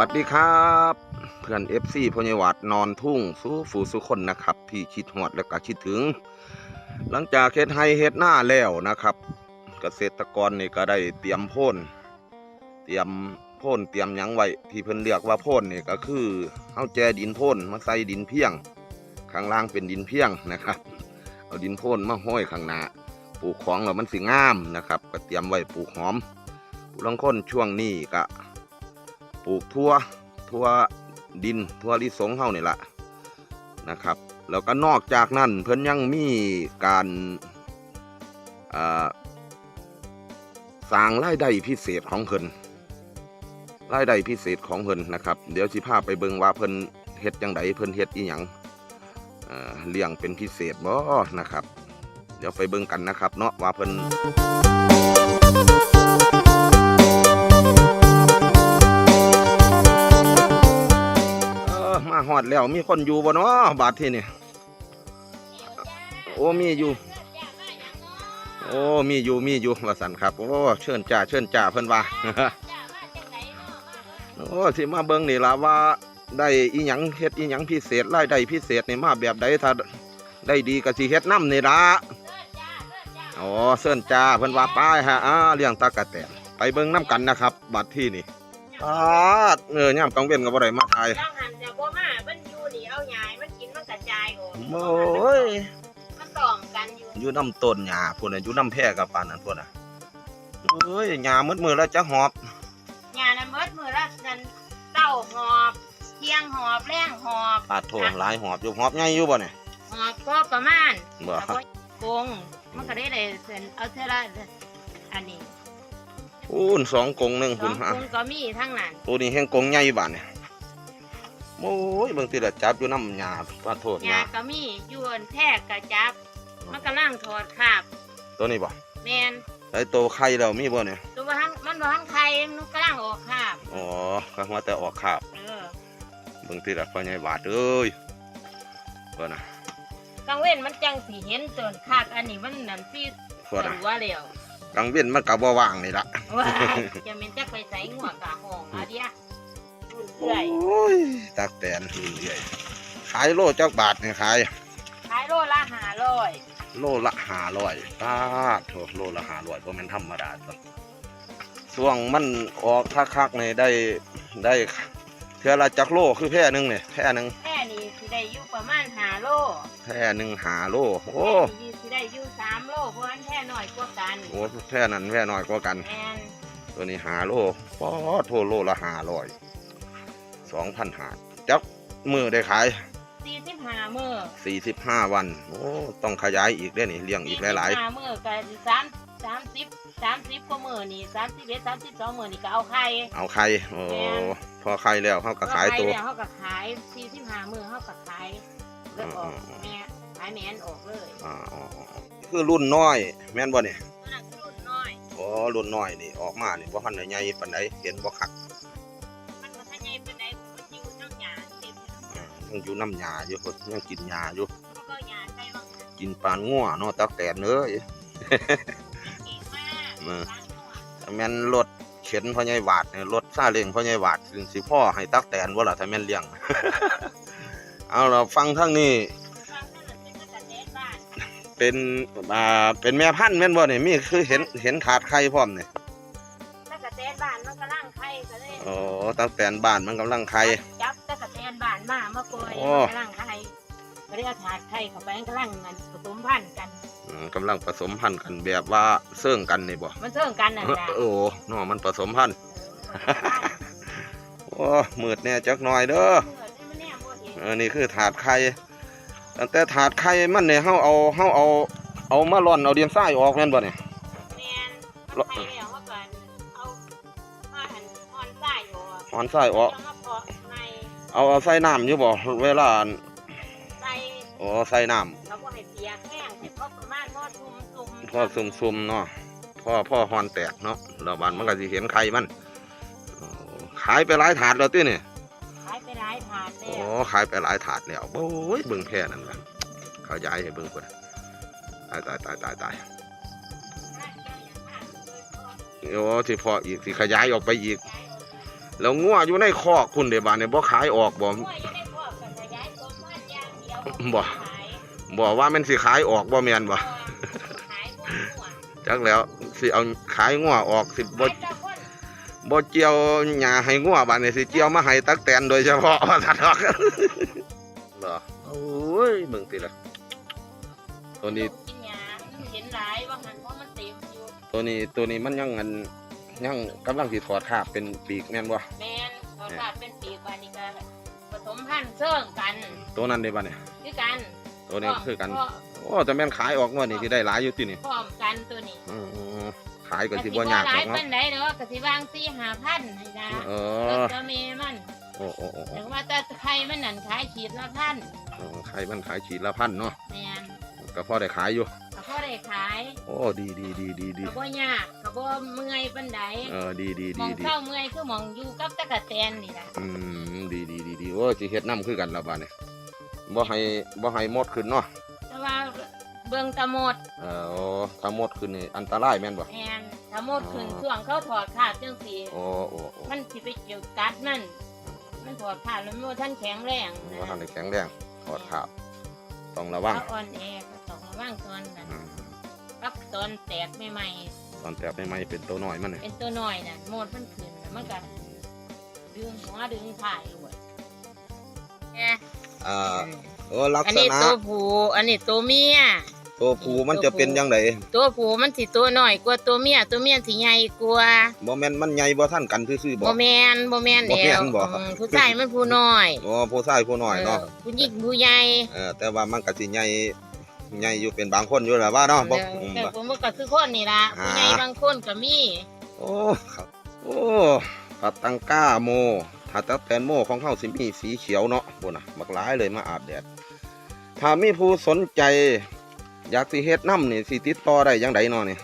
วัดดีครับ เพื่อนเอฟซีพญวัดนอนทุ่งสู้ฝูสุคนนะครับ ที่คิดหอดและก็คิดถึง หลังจากเฮ็ดไฮเฮ็ดหน้าแล้วนะครับ เกษตรกรนี่ก็ได้เตรียมโพ่นเตรียมโพ่นเตรียมยังไว้ที่เพิ่นเรียกว่าโพ่นนี่ก็คือเอาแจดินโพ่นมาใส่ดินเพียง ข้างล่างเป็นดินเพียงนะครับ เอาดินโพ่นมาห้อยข้างหน้าปลูกของแล้วมันสิงามนะครับ ก็เตรียมไว้ปลูกหอมผู้ลังคนช่วงนี้ก็ ปลูกทั่วทั่วดินทั่วลิสงเฮานี่แหละนะครับ แล้วก็นอกจากนั้นเพิ่นยังมีการสร้างรายได้พิเศษของเพิ่นรายได้พิเศษของเพิ่นนะครับ เดี๋ยวสิพาไปเบิ่งว่าเพิ่นเฮ็ดจังไดเพิ่นเฮ็ดอีหยังเอ่อเลี้ยงเป็นพิเศษบ่นะครับ เดี๋ยวไปเบิ่งกันนะครับ เนาะว่าเพิ่น มาหอดแล้วมีคนอยู่บ่เนาะบาทที่นี่โอ้มีอยู่ โอ้มีอยู่มีอยู่ว่าสันครับ โอ้เชิญจ่าเชิญจ่าเพิ่นว่าโอ้ที่มาเบิ่งนี่ล่ะว่าได้อีหยังเฮ็ดอีหยังพิเศษรายได้พิเศษนี่มาแบบใดถ้าได้ดีก็สิเฮ็ดน้ำนี่ล่ะโอ้เชิญจ่าเพิ่นว่าไป้ายฮะอ่าเลี้ยงตากะแตนไปเบิ่งน้ำกันนะครับบัดที่นี่ปาดเออย่ามกลางเว้นก็บ่ได้มาถ่าย โอ้ยมันต่องกันอยู่อยู่น้ำต้นหญ้าพุ่นน่ะอยู่น้ำแพร่กับปานนั้นพุ่นน่ะเอ้ยหญ้ามืดมือแล้วจะหอบหยานะเมิดมือละนันเต้าหอบเที่ยงหอบแรงหอบปาดโถหลายหอบอยู่หอบใหญ่อยู่บ่เนี่ยหอบก็ประมาณบ่แล้วก็โกงมันก็ได้เลยเส้นเอาเท่าละอันนี้พูนสองกงหนึงสพุ่อนงฮะกงก็มีทั้งนั้นตัวนี้แห้งกงใหญ่บาดเนี่ย โอ้ยเบิ่งติละจับอยู่น้ำหญ้าปาดโถหหยาญ้าก็มีอยวนแทกกระจับ มันกำลังถอดขาบตัวนี้บ่แมนไอ้โตไข่แล้วมีบ่เนี่ยตัวมันมันบ่ทันไข่มันกำลังออกขาบอ๋อก็ว่าแต่ออกคาบเออเบิ่งติละพ่อใหญ่บาดเอ้ยเบิ่งน่ะกลางเว้นมันจังสีเห็นจนขาดอันนี้มันนั่นสิเบิ่งตัน่ะวเดียวกลางเว้นมันก็บ่ว่างนี่ล่ะว้ายจะเป็นจะไปใส่หัวกะห้องอะเดีย รุ่นโอเอื่อย้ยตักแตนหือใหญ่ขายโลจักบาทนี่ขายขายโลละห้าร้อยโลละห้าร้อยบาทโถโลละห้าร้อยเพราะมันธรรมดาตัวช่วงมันออกคักๆนี่ได้ได้เท่าละจักโลคือแพร่หนึ่งเนี่ยแพร่หนึ่งแค่นี้สิได้อยู่ประมาณห้าโลแพร่หนึ่งหาโลโอ้แค่นี้สิได้อยู่สามโลเพราะฉะนั้นแค่น้อยกว่ากันโหแพร่นั้นแพร่น้อยกว่ากัน แอนตัวนี้หาโลปอโทโลละห้าร้อย สองพันหาจักมือได้ขายสี่สิบห้ามื้อสี่สิบห้าวัน โอ้ ต้องขยายอีกได้อนี่เลี้ยงอีกหลายห้ามื้อก็สามสามสิบสามสิบกว่ามื้อนี่สามสิบเอ็ดสามสิบสองมื้อนี่ก็เอาไข่ๆเอาไข่โอ้พอไข่แล้วเขาก็ขายตัวเอไข่แล้วเขาก็ขายสี่สิบห้ามื้อเขาก็ขายแล้วออกแม่ขายแม่นออกเลยอ่าอ๋ออ๋อคือรุ่นน้อย แม่นบ่เนี่ยตัวนั้นคือรุ่นน้อยอ๋อรุ่นน้อยนี่ออกมานี่บ่ทันได้ใหญ่ปานใดเห็นบ่คัก ยังอยู่น้ำหญ้าอยู่พุ่นยังกินหญ้าอยู่มันก็หยาใส่บางกินปานงัวเนาะตักแตนเอ้ยเก่งมากมาร้านนวดถ้าแม่นรถเข็นพ่อใหญ่หวาดเนี่ยรถซาเล้งพ่อใหญ่หวาดสิสิพ่อให้ตักแตนบ่ล่ะถ้าแม่นเลี้ยงเอาเราฟังทางนี้ฟังนั่นแหละเป็นกระแตนบ้านเป็นอ่าเป็นแม่พันธุ์แม่นบ่เนี่ยมีคือเห็นเห็นขาดไข่พร้อมเนี่ยตะกะแตนบ้านมันกำลังไข่ก็เลยโอ้ตักแตนบ้านมันกำลังไข่ มามาปล่อยโอ้มันกำลังไข่ก็เลยเอาถาดไข่เข้าไปมันกำลังงันผสมพันธุ์กัน อืมกำลังผสมพันธุ์กันแบบว่าเสื่องกันนี่บ่มันเชื่องกันน่ะนะโอ้เนาะมันผสมพันธุ์โอ้มืดแน่จักหน่อยเด้อเมื่อที่มันแน่บ่เห็นเออนี่คือถาดไข่ตั้งแต่ถาดไข่มันเนี่ยเฮาเอาเฮาเอาเอามาร่อนเอาเดียนทรายออกแม่นบ่เนี่ย แม่นมันไข่แล้วเขาก็เอามาหั่นอ่อนไส้อยู่อะหอนทรายออกแล้วมาเพาะใน เอาเอาใส่น้ำอยู่บ่เวลาใส่โอ้ใส่น้เขาบ่ให้เปียกแห้งให้เขาประมาณพอชุ่มชุ่มำพอซุ่มๆเนาะพ่อพ่อหอนแตกเนาะแล้วบัดมันก็สิเห็นไข่มันโอ้ขายไปหลายถาดแล้วติเนี่ยขายไปหลายถาดแล้โอ้วขายไปหลายถาดแล้วโอ้ยเบิ่งแพร่นั่นล่ะเขาย้ายให้เบิ่งพุ่นตายตายตายตายตายโอ้สิพออีกสิขยายออกไปอีก แล้วงัวอยู่ในคอกคุณเด้บาดเนี่ยบ่ขายออกบ่กล้วยอยู่ในครอบก็ขยายตัวมาอย่างเดียวบ่ขายบ่ว่ามันสิขายออกบ่แม่นบ่ขายพวกหัวจักแล้วสิเอาขายงัวออกสิบ่ขายเจ้าคนบ่เจียวหญ้าให้งัวบาดนี้สิเจียวมาให้ตักแตนโดยเฉพาะว่าซั่นดอกเหรอโอ้ยเบิ่งติละตัวนี้กินหญ้าเห็นหลายว่าหันเพราะมันเต็มอยู่ตัวนี้ตัวนี้มันยังอัน ยังกำลังสิถอดคราบเป็นปีกแม่นบ่แมนเขาขาดเป็นปีกว่านี่ก็ผสมพันธุ์เชื่องกันตัวนั้นได้บ่เนี่ยคือกันตัวนี้คือกันพร้มโอ้แต่แม่นขายออกงวดนี่สิได้หลายอยู่ตินี่พร้อมกันตัวนี้อือขายก็สิบ่ยากหหรลาอยกเนาะเป็นไดเนาะกสิวางสี่หาพันให้นะเอแล้วอก็เมมันโอ้โอ้โอ้โอ้ถึงว่าแต่ไข่มันนั่นขายขีดละพันเออใครมันขายขีดละพันเนาะแมนก็พอได้ขายอยู่ก็พอได้ขายโอ้ดีดีดีดีดีก็บ่ยากก็บ่เมื่อยปานใดเออดีดีหมดีองดีเข้าเมื่อยคือหมองอยู่กับตะกะแตนนี่ล่ะอืมดีดีดีดีโอ้สิเฮ็ดน้ำคือกันและบาดนี่บ่ให้บ่ให้หมดขึ้นเนาะแต่ว่าเบิ่งตะหมดเออโอ้ถ้าหมดขึ้นนี่อันตรายแม่นบ่แมนตะหมดขึ้นช่วงเขาถอดขาดจังซี่โอ้โอ้โอ้มันสิไปเกี่ยวกัดมันมันถอดขาดแล้วมันบ่ทันแข็งแรงนะว่าทำได้แข็งแรงถอดขาบต้องระวังถ้าอ่อนแอก็ต้องระวังตอนนั้น อืม กับตอนแตกใหม่ตอนแตกใหม่ๆเป็นตัวน้อยมันนี่ๆเป็นตัวน้อยน่ะโมดมันขึ้นแล้วมันก็ดึงหัวดึงถ่ายด้วยแกอ่าเออลักอันษนี้ณะตัวผู้อันนี้ตัวเมีย ตัวผู้มันจะเป็นยังไงตัวผู้มันสิตัวน้อยกว่าตัวเมีย ตัวเมียสิใหญ่กว่าบ่แม่นมันใหญ่บ่ทันกันซื่อๆบ่ บ่แม่นบ่แม่นบ่แล้แม่วนบ่ อืมผู้ชายมันผู้น้อยอ๋อผู้ชายผู้น้อยเนาะเออผู้หญิงผู้ใหญ่ เออแต่ว่ามันก็สิใหญ่ ใหญ่อยู่เป็นบางคนอยู่แหละว่าเนาะบ่เอออืมแต่บ่ ผมก็คือคนนี่ล่ะอ่า ผู้ใหญ่บางคนก็มีโอ้ครับโอ้ผัดตังก้าโมถ้าตักแตนโมของเฮาสิมีสีเขียวเนาะบ่น่ะบักหลายเลยมาอาบแดดถ้ามีผู้สนใจ อยากสิเฮ็ดน้ำนี่สิติดต่อได้จังไดเนาะนี่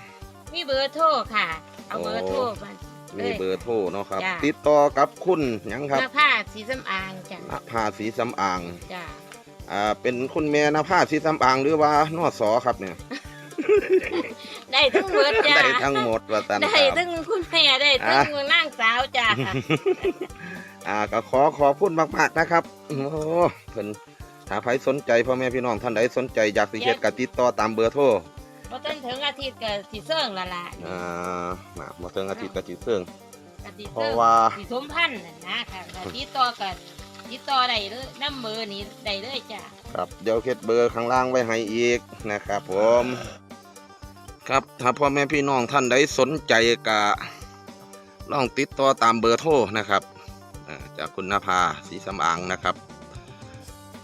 มีเบอร์โทรค่ะ เอาเบอร์โทรมา มีเบอร์โทรเนาะครับ จ้ะ ติดต่อกับคุณหยังครับหน้าผ้าสีสำอางจ้ะ นภาสีสำอาง จ้ะ อ่าเป็นคุณแม่นภาสีสำอางหรือว่านอสอครับเนี่ยได้ทั้งเบิดจ้ะได้ทั้งหมดว่าตันคได้รับทั้งคุณแม่ได้ทั้งนางสาวจ้ะอ่าก็ขอขอบคุณมากๆนะครับโอ้เพิ่นถ้าใครสนใจพ่อแม่พี่น้องท่านใดสนใจอยากสิเฮ็ดก็ติดต่อตามเบอร์โทรพอต้นถึงอาทิตย์ก็สิเสื่องและล่ะอ่ามาบ่ถึงอาทิตย์ก็สิเพิ่งก็สิเพเสื่ราะองว่าสิสมพันธ์น่ะนะค่ะก็ติดต่อกัน ติดต่อได้เลยน้ำเบอร์นี้ได้เลยจ้ะครับเดี๋ยวเฮ็ดเบอร์ข้างล่างไว้ให้อีกนะครับ ผม ครับถ้าพ่อแม่พี่น้องท่านใดสนใจก็ลองติดต่อตามเบอร์โทรนะครับจากคุณนภาสีสำอางนะครับ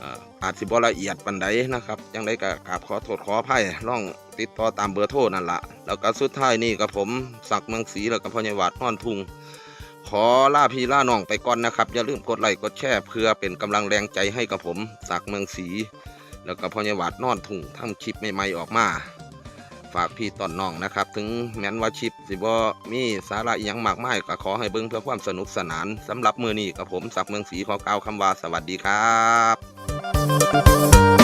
อ่าอาจสิบละเอียดปานใดนะครับจังไดก็กราบขอโทษขออภัยลองติดต่อตามเบอร์โทรนั่นละแล้วก็สุดท้ายนี่กับผมศักเมืองศรีแล้วก็พญวัดนอนทุง ขอล่าพี่ล่าน้องไปก่อนนะครับ อย่าลืมกดไลค์กดแชร์เพื่อเป็นกำลังแรงใจให้กับผมศักเมืองศรีแล้วก็พ่อใหญ่วัดนอนทุงทำคลิปใหม่ๆออกมา ฝากพี่ต้นน้องนะครับ ถึงแม้นว่าชิปสิบ่มีสาระอหยังมากมายก็ขอให้เบิ่งเพื่อความสนุกสนานสำหรับมือนี้กับผมศักเมืองศรีขอกล่าวคำว่าสวัสดีครับ